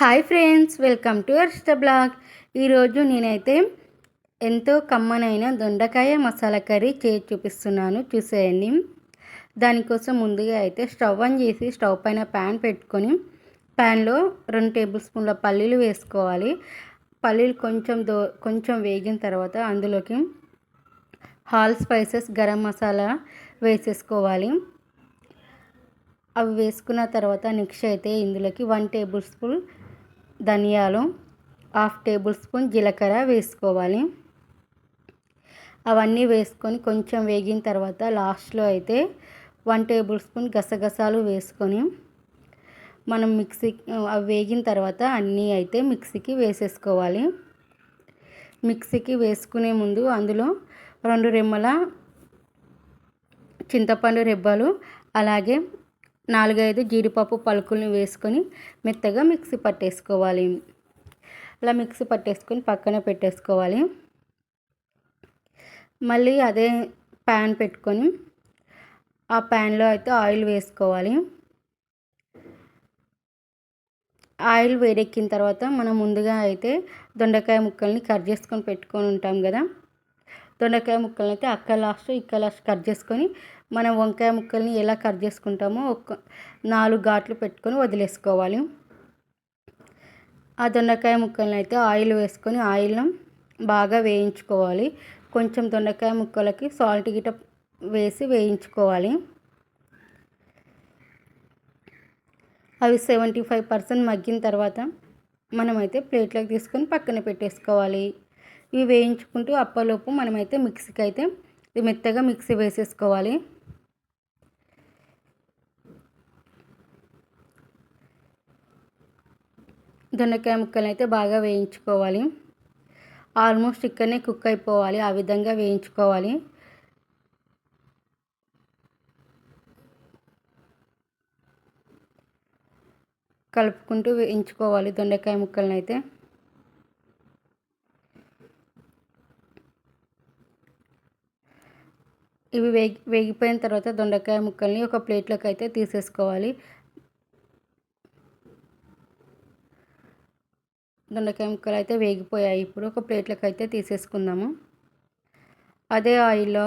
Hi friends welcome to అర్ష్ట blog. ఈరోజు నేనైతే ఎంతో కమ్మనైన దొండకాయ మసాలా కర్రీ చేసి చూపిస్తున్నాను చూసేయండి. దానికోసం ముందుగా అయితే స్టవ్ ఆన్ చేసి స్టవ్ పైన ప్యాన్ పెట్టుకొని ప్యాన్లో రెండు టేబుల్ స్పూన్ల పల్లీలు వేసుకోవాలి. పల్లీలు కొంచెం దో కొంచెం వేగిన తర్వాత అందులోకి హాల్ స్పైసెస్ గరం మసాలా వేసేసుకోవాలి. అవి వేసుకున్న తర్వాత నెక్స్ట్ అయితే ఇందులోకి వన్ టేబుల్ స్పూన్ ధనియాలు హాఫ్ టేబుల్ స్పూన్ జీలకర్ర వేసుకోవాలి. అవన్నీ వేసుకొని కొంచెం వేగిన తర్వాత లాస్ట్లో అయితే వన్ టేబుల్ స్పూన్ గసగసాలు వేసుకొని మనం మిక్సీ అవి వేగిన తర్వాత అన్నీ అయితే మిక్సీకి వేసేసుకోవాలి. మిక్సీకి వేసుకునే ముందు అందులో రెండు రెమ్మల చింతపండు రెబ్బలు అలాగే నాలుగైదు జీడిపప్పు పలుకుల్ని వేసుకొని మెత్తగా మిక్సీ పట్టేసుకోవాలి. అలా మిక్సీ పట్టేసుకొని పక్కన పెట్టేసుకోవాలి. మళ్ళీ అదే ప్యాన్ పెట్టుకొని ఆ ప్యాన్లో అయితే ఆయిల్ వేసుకోవాలి. ఆయిల్ వేడెక్కిన తర్వాత మనం ముందుగా అయితే దొండకాయ ముక్కల్ని కట్ చేసుకొని పెట్టుకొని ఉంటాం కదా. దొండకాయ ముక్కలని అయితే అక్క లాస్ట్ ఇక్క లాస్ట్ కట్ చేసుకొని మనం వంకాయ ముక్కల్ని ఎలా కట్ చేసుకుంటామో ఒక నాలుగు ఘాట్లు పెట్టుకొని వదిలేసుకోవాలి. ఆ దొండకాయ ముక్కల్ని అయితే ఆయిల్ వేసుకొని ఆయిల్ను బాగా వేయించుకోవాలి. కొంచెం దొండకాయ ముక్కలకి సాల్ట్ గిట వేసి వేయించుకోవాలి. అవి సెవెంటీ ఫైవ్ పర్సెంట్ మగ్గిన తర్వాత మనమైతే ప్లేట్లోకి తీసుకొని పక్కన పెట్టేసుకోవాలి. ఇవి వేయించుకుంటూ అప్పలోపు మనమైతే మిక్సీకి అయితే మెత్తగా మిక్సీ వేసేసుకోవాలి. దొండకాయ ముక్కలు అయితే బాగా వేయించుకోవాలి. ఆల్మోస్ట్ ఇక్కడనే కుక్ అయిపోవాలి. ఆ విధంగా వేయించుకోవాలి. కలుపుకుంటూ వేయించుకోవాలి దొండకాయ ముక్కలను అయితే ఇవి వేగి వేగిపోయిన తర్వాత దొండకాయ ముక్కల్ని ఒక ప్లేట్లోకి అయితే తీసేసుకోవాలి. దొండకాయ ముక్కలు అయితే వేగిపోయాయి. ఇప్పుడు ఒక ప్లేట్లోకి అయితే తీసేసుకుందాము. అదే ఆయిల్లో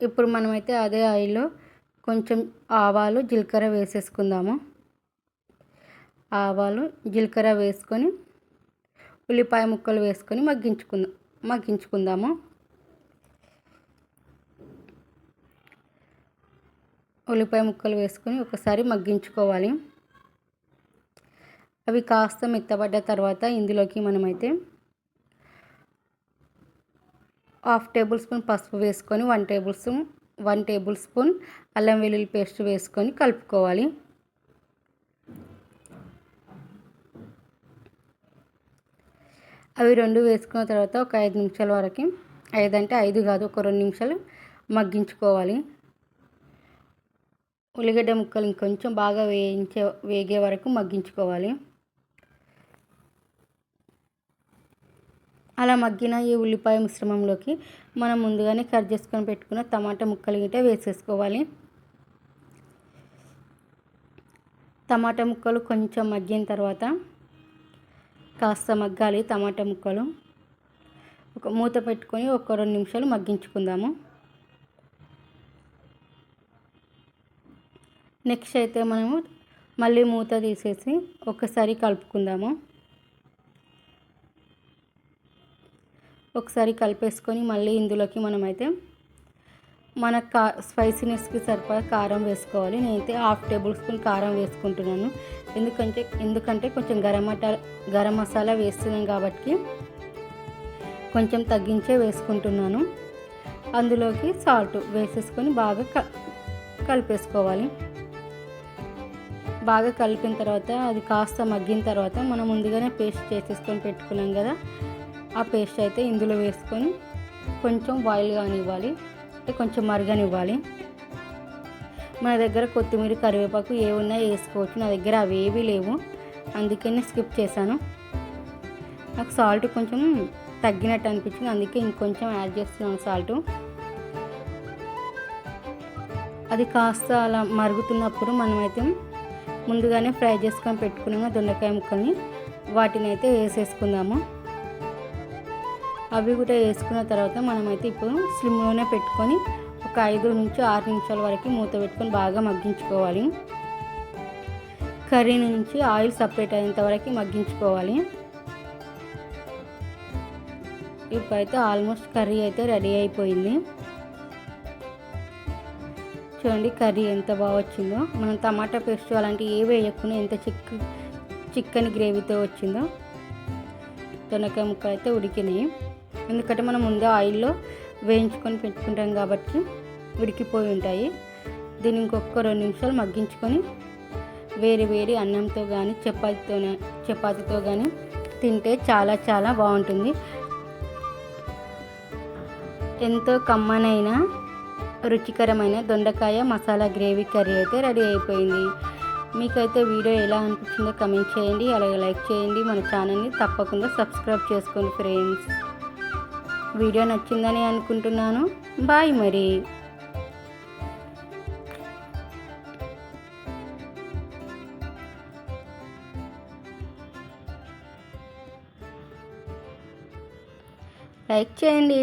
ఇప్పుడు మనమైతే అదే ఆయిల్లో కొంచెం ఆవాలు జీలకర్ర వేసేసుకుందాము. ఆవాలు జీలకర్ర వేసుకొని ఉల్లిపాయ ముక్కలు వేసుకొని మగ్గించుకుందాం మగ్గించుకుందాము. ఉల్లిపాయ ముక్కలు వేసుకొని ఒకసారి మగ్గించుకోవాలి. అవి కాస్త మెత్తబడ్డ తర్వాత ఇందులోకి మనమైతే హాఫ్ టేబుల్ స్పూన్ పసుపు వేసుకొని one tablespoon one tablespoon అల్లం వెల్లుల్లి పేస్ట్ వేసుకొని కలుపుకోవాలి. అవి రెండు వేసుకున్న తర్వాత ఒక ఐదు నిమిషాల వరకు ఐదు అంటే ఐదు కాదు ఒక రెండు నిమిషాలు మగ్గించుకోవాలి. ఉల్లిగడ్డ ముక్కలు ఇంకొంచెం బాగా వేయించే వేగే వరకు మగ్గించుకోవాలి. అలా మగ్గిన ఈ ఉల్లిపాయ మిశ్రమంలోకి మనం ముందుగానే కట్ చేసుకొని పెట్టుకున్న టమాటా ముక్కలు గిట్ట వేసేసుకోవాలి. టమాటా ముక్కలు కొంచెం మగ్గిన తర్వాత కాస్త మగ్గాలి టమాటా ముక్కలు. ఒక మూత పెట్టుకొని ఒక రెండు నిమిషాలు మగ్గించుకుందాము. నెక్స్ట్ అయితే మనము మళ్ళీ మూత తీసేసి ఒకసారి కలుపుకుందాము. ఒకసారి కలిపేసుకొని మళ్ళీ ఇందులోకి మనమైతే మన కా స్పైసీనెస్కి సరిపడా కారం వేసుకోవాలి. నేనైతే హాఫ్ టేబుల్ స్పూన్ కారం వేసుకుంటున్నాను. ఎందుకంటే ఎందుకంటే కొంచెం గరం గరం మసాలా వేస్తున్నాం కాబట్టి కొంచెం తగ్గించే వేసుకుంటున్నాను. అందులోకి సాల్ట్ వేసేసుకొని బాగా క కలిపేసుకోవాలి. బాగా కలిపిన తర్వాత అది కాస్త మగ్గిన తర్వాత మనం ముందుగానే పేస్ట్ చేసేసుకొని పెట్టుకున్నాం కదా ఆ పేస్ట్ అయితే ఇందులో వేసుకొని కొంచెం బాయిల్ కానివ్వాలి అంటే కొంచెం మరగనివ్వాలి. మన దగ్గర కొత్తిమీర కరివేపాకు ఏ ఉన్నా వేసుకోవచ్చు నా దగ్గర అవి ఏవి లేవు అందుకని స్కిప్ చేశాను. నాకు సాల్ట్ కొంచెం తగ్గినట్టు అనిపించింది అందుకే ఇంకొంచెం యాడ్ చేస్తున్నాను సాల్ట్ అది కాస్త అలా మరుగుతున్నప్పుడు మనమైతే ముందుగానే ఫ్రై చేసుకొని పెట్టుకున్నాము దొండకాయ ముక్కల్ని. వాటిని అయితే వేసేసుకుందాము. అవి కూడా వేసుకున్న తర్వాత మనమైతే ఇప్పుడు స్లిమ్లోనే పెట్టుకొని ఒక ఐదు నుంచి ఆరు నిమిషాల వరకు మూత పెట్టుకొని బాగా మగ్గించుకోవాలి. కర్రీ నుంచి ఆయిల్ సపరేట్ అయ్యేంత వరకు మగ్గించుకోవాలి. ఇప్పుడైతే ఆల్మోస్ట్ కర్రీ అయితే రెడీ అయిపోయింది. చూడండి కర్రీ ఎంత బాగా వచ్చిందో. మనం టమాటా పేస్ట్ అలాంటివి ఏ వేయకుండా ఎంత చిక్ చిక్కని గ్రేవీతో వచ్చిందో. తొనకాయ ముక్కలు అయితే ఉడికినాయి. ఎందుకంటే మనం ముందే ఆయిల్లో వేయించుకొని పెట్టుకుంటాం కాబట్టి ఉడికిపోయి ఉంటాయి. దీన్ని ఇంకొక రెండు నిమిషాలు మగ్గించుకొని వేడి వేడి అన్నంతో కానీ చపాతీతో చపాతీతో కానీ తింటే చాలా చాలా బాగుంటుంది. ఎంతో కమ్మనైనా రుచికరమైన దొండకాయ మసాలా గ్రేవీ కర్రీ అయితే రెడీ అయిపోయింది. మీకైతే వీడియో ఎలా అనిపించిందో కమెంట్ చేయండి అలాగే లైక్ చేయండి. మన ఛానల్ని తప్పకుండా సబ్స్క్రైబ్ చేసుకోండి ఫ్రెండ్స్. వీడియో నచ్చిందని అనుకుంటున్నాను. బాయ్ మరి. లైక్ చేయండి.